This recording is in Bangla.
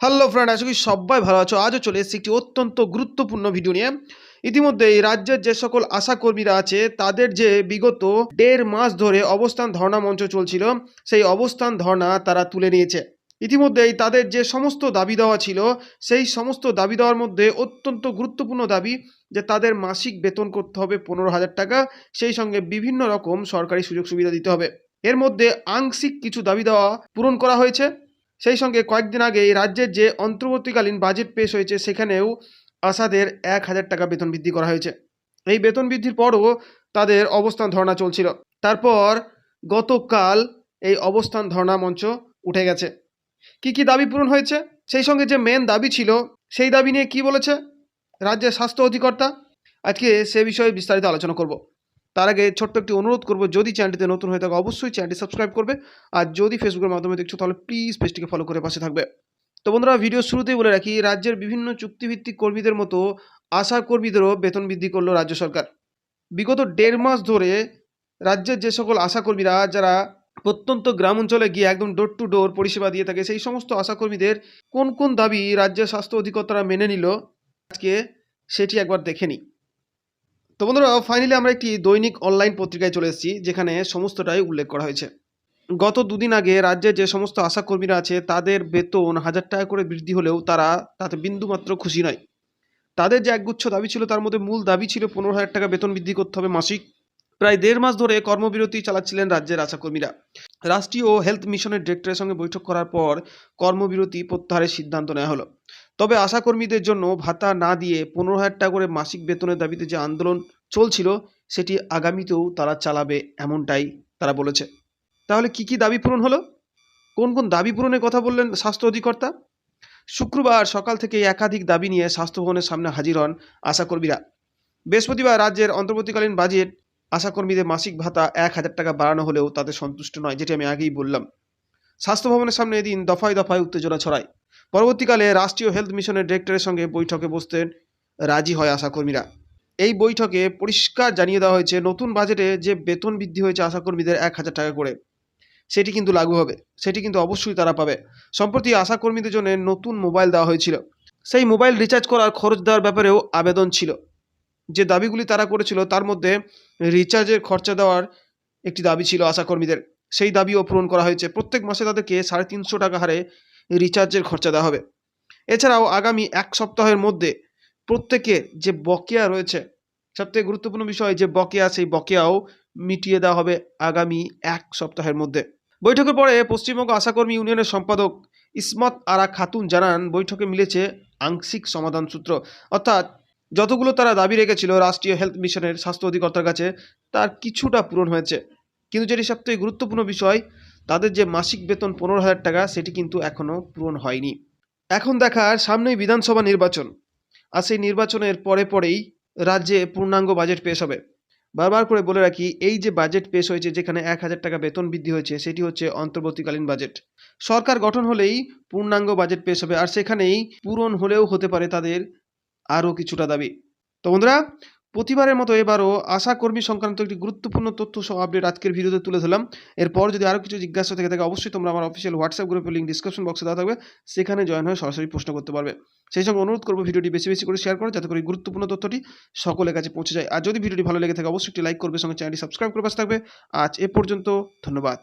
হ্যালো ফ্রেন্ড আশা করি সবাই ভালো আছো। আজও চলে এসেছি একটি অত্যন্ত গুরুত্বপূর্ণ ভিডিও নিয়ে। ইতিমধ্যে এই রাজ্যের যে সকল আশাকর্মীরা আছে, তাদের যে বিগত দেড় মাস ধরে অবস্থান ধর্ণা মঞ্চ চলছিল, সেই অবস্থান ধর্ণা তারা তুলে নিয়েছে। ইতিমধ্যেই তাদের যে সমস্ত দাবি দেওয়া ছিল, সেই সমস্ত দাবি দেওয়ার মধ্যে অত্যন্ত গুরুত্বপূর্ণ দাবি যে তাদের মাসিক বেতন করতে হবে পনেরো হাজার টাকা, সেই সঙ্গে বিভিন্ন রকম সরকারি সুযোগ সুবিধা দিতে হবে। এর মধ্যে আংশিক কিছু দাবি দেওয়া পূরণ করা হয়েছে। সেই সঙ্গে কয়েকদিন আগে রাজ্যের যে অন্তর্বর্তীকালীন বাজেট পেশ হয়েছে, সেখানেও আশাদের এক হাজার টাকা বেতন বৃদ্ধি করা হয়েছে। এই বেতন বৃদ্ধির পরও তাদের অবস্থান ধর্ণা চলছিল। তারপর গতকাল এই অবস্থান ধর্ণা মঞ্চ উঠে গেছে। কি কি দাবি পূরণ হয়েছে? সেই সঙ্গে যে মেন দাবি ছিল, সেই দাবি নিয়ে কি বলেছে রাজ্যের স্বাস্থ্য অধিকর্তা? আজকে সে বিষয়ে বিস্তারিত আলোচনা করব। তার আগে ছোট্ট একটি অনুরোধ করব, যদি চ্যানেলটিতে নতুন হয়ে থাকে, অবশ্যই চ্যানেলটি সাবস্ক্রাইব করবে। আর যদি ফেসবুকের মাধ্যমে দেখছ, তাহলে প্লিজ পেজটিকে ফলো করে পাশে থাকবে। তো বন্ধুরা ভিডিও শুরুতেই বলে রাখি, রাজ্যের বিভিন্ন চুক্তিভিত্তিক কর্মীদের মতো আশা কর্মীদেরও বেতন বৃদ্ধি করল রাজ্য সরকার। বিগত দেড় মাস ধরে রাজ্যের যে সকল আশাকর্মীরা যারা প্রত্যন্ত গ্রাম অঞ্চলে গিয়ে একদম ডোর টু ডোর পরিষেবা দিয়ে থাকে, সেই সমস্ত আশাকর্মীদের কোন কোন দাবি রাজ্যের স্বাস্থ্য অধিকর্তারা মেনে নিল, আজকে সেটি একবার দেখে নিই। তো বন্ধুরা ফাইনালি আমরা একটি দৈনিক অনলাইন পত্রিকায় চলে এসেছি, যেখানে সমস্তটাই উল্লেখ করা হয়েছে। গত দুদিন আগে রাজ্যে যে সমস্ত আশাকর্মীরা আছে, তাদের বেতন হাজার টাকা করে বৃদ্ধি হলেও তারা তাতে বিন্দুমাত্র খুশি নয়। তাদের যে একগুচ্ছ দাবি ছিল, তার মধ্যে মূল দাবি ছিল পনেরো হাজার টাকা বেতন বৃদ্ধি করতে হবে মাসিক। প্রায় দেড় মাস ধরে কর্মবিরতি চালাচ্ছিলেন রাজ্যের আশাকর্মীরা। রাষ্ট্রীয় হেলথ মিশনের ডিরেক্টরের সঙ্গে বৈঠক করার পর কর্মবিরতি প্রত্যাহারের সিদ্ধান্ত নেওয়া হলো। তবে আশাকর্মীদের জন্য ভাতা না দিয়ে পনেরো হাজার টাকা করে মাসিক বেতনের দাবিতে যে আন্দোলন চলছিল, সেটি আগামীতেও তারা চালাবে এমনটাই তারা বলেছে। তাহলে কি কি দাবি পূরণ হলো? কোন কোন দাবি পূরণের কথা বললেন স্বাস্থ্য অধিকর্তা? শুক্রবার সকাল থেকে একাধিক দাবি নিয়ে স্বাস্থ্য ভবনের সামনে হাজির হন আশাকর্মীরা। বৃহস্পতিবার রাজ্যের অন্তর্বর্তীকালীন বাজেট আশাকর্মীদের মাসিক ভাতা এক হাজার টাকা বাড়ানো হলেও তাদের সন্তুষ্ট নয়, যেটি আমি আগেই বললাম। স্বাস্থ্য ভবনের সামনে এদিন দফায় দফায় উত্তেজনা ছড়ায়। পরবর্তীকালে রাষ্ট্রীয় হেলথ মিশনের ডিরেক্টরের সঙ্গে বৈঠকে বসতেন রাজি হয় আশাকর্মীরা। এই বৈঠকে পরিষ্কার জানিয়ে দেওয়া হয়েছে, নতুন বাজেটে যে বেতন বৃদ্ধি হয়েছে আশাকর্মীদের এক হাজার টাকা করে, সেটি কিন্তু লাগু হবে, সেটি কিন্তু অবশ্যই তারা পাবে। সম্প্রতি আশাকর্মীদের জন্য নতুন মোবাইল দেওয়া হয়েছিল। সেই মোবাইল রিচার্জ করার খরচ দেওয়ার ব্যাপারেও আবেদন ছিল। যে দাবিগুলি তারা করেছিল, তার মধ্যে রিচার্জের খরচা দেওয়ার একটি দাবি ছিল আশাকর্মীদের। সেই দাবিও পূরণ করা হয়েছে। প্রত্যেক মাসে তাদেরকে সাড়ে তিনশো টাকা হারে রিচার্জের খরচা দেওয়া হবে। এছাড়াও আগামী এক সপ্তাহের মধ্যে প্রত্যেকের যে বকেয়া রয়েছে, সবথেকে গুরুত্বপূর্ণ বিষয় যে বকেয়া, সেই বকেয়াও মিটিয়ে দেওয়া হবে আগামী এক সপ্তাহের মধ্যে। বৈঠকের পরে পশ্চিমবঙ্গ আশাকর্মী ইউনিয়নের সম্পাদক ইসমত আরা খাতুন জানান, বৈঠকে মিলেছে আংশিক সমাধান সূত্র। অর্থাৎ যতগুলো তারা দাবি রেখেছিল রাষ্ট্রীয় হেলথ মিশনের স্বাস্থ্য অধিকর্তার কাছে, তার কিছুটা পূরণ হয়েছে। কিন্তু যেটি সবথেকে গুরুত্বপূর্ণ বিষয় তাদের যে মাসিক বেতন পনেরো হাজার টাকা, সেটি কিন্তু এখনও পূরণ হয়নি। এখন দেখার সামনেই বিধানসভা নির্বাচন। আর সেই নির্বাচনের পরে পরেই রাজ্যে পূর্ণাঙ্গ বাজেট পেশ হবে। বারবার করে বলে রাখি, এই যে বাজেট পেশ হয়েছে, যেখানে এক হাজার টাকা বেতন বৃদ্ধি হয়েছে, সেটি হচ্ছে অন্তর্বর্তীকালীন বাজেট সরকার গঠন হলেই পূর্ণাঙ্গ বাজেট পেশ হবে, আর সেখানেই পূরণ হলেও হতে পারে তাদের আরও কিছুটা দাবি। তো বন্ধুরা প্রতিবারের মতো এবারও আশা কর্মী সংক্রান্ত একটি গুরুত্বপূর্ণ তথ্য সহ আপডেট আজকের ভিডিওতে তুলে ধরলাম। এরপর যদি আরও কিছু জিজ্ঞাসা থেকে থাকে, অবশ্যই তোমরা আমার অফিসিয়াল হোয়াটসঅ্যাপ গ্রুপের লিঙ্ক ডিসক্রিপশন বক্সে দেওয়া থাকবে। সেখানে জয়েন হয়ে সরাসরি প্রশ্ন করতে পারবে। সেই সঙ্গে অনুরোধ করব ভিডিওটি বেশি বেশি করে শেয়ার করো, যাতে করে গুরুত্বপূর্ণ তথ্যটি সকলের কাছে পৌঁছে যায়। আর যদি ভিডিওটি ভালো লেগে থাকে, অবশ্যই একটি লাইক করবে, সঙ্গে চ্যানেলটি সাবস্ক্রাইব করে পাশে থাকবে। আজ এ পর্যন্ত ধন্যবাদ।